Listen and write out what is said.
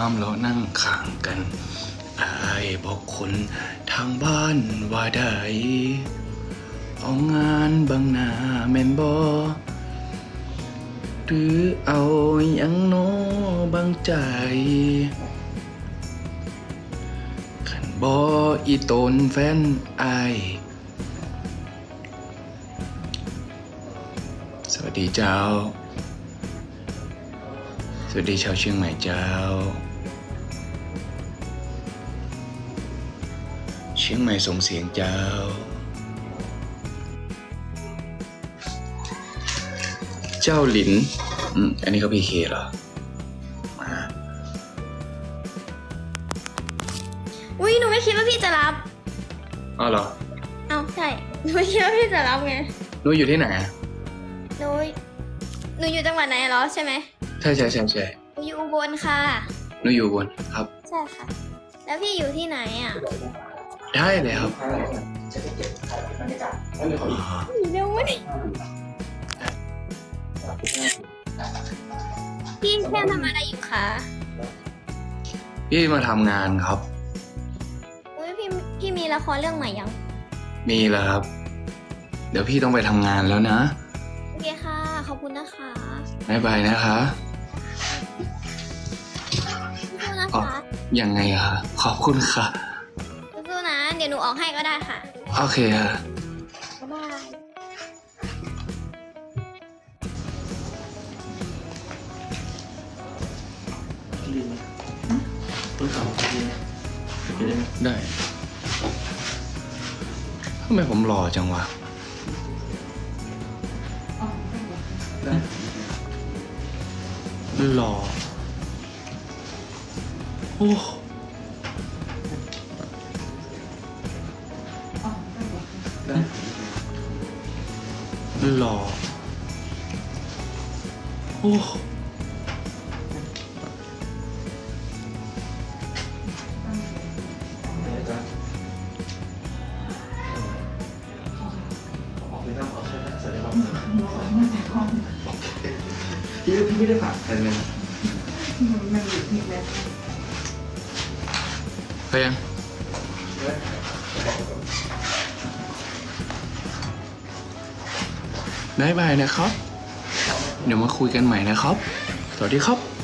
ามเรานั่งข้างกันอายบอกคนทางบ้านว่าได้เอางานบางหนาแม่นบอหรือเอาหยังโนบางใจขันบออีตนแฟนไอสวัสดีเจ้า วัสดีชาวเชียงใหม่เจ้า เชียงใหม่ส่งเสียงเจ้า เจ้าหลินอืมอันนี้เขาพีเคเหรอมาอุ้ยหนูไม่คิดว่าพี่จะรับอ้าวเหรอเอ้าใช่หนูไม่คิดว่าพี่จะรับไงหนูอยู่ที่ไหนอะหนูหนูอยู่จังหวัดไหนเหรอใช่ไหม ใช่ใช่ใช่ใช่หนูอยู่อุบลค่ะ หนูอยู่บนครับ ใช่ค่ะ แล้วพี่อยู่ที่ไหนอะได้เลยครับเร็ววะนี่พี่แค่ทำอะไรอยู่คะพี่มาทำงานครับ อุ้ยพี่พี่มีละครเรื่องใหม่ยังมีแล้วครับ เดี๋ยวพี่ต้องไปทำงานแล้วนะโอเคค่ะ ขอบคุณนะคะ บ๊ายบายนะคะ สู้ๆนะอ๋อคะยังไงอะคะขอบคุณค่ะ สู้ๆนะ เดี๋ยวหนูออกให้ก็ได้ค่ะโอเคค่ะ บ๊ายบายได้ทำไมผมหล่อจังวะ หล่อโอ้หล่อโอ้ พี่พี่ไม่ได้ผ่านใครเลยไปยังได้บายนะครับ เดี๋ยวมาคุยกันใหม่นะครับ สวัสดีครับ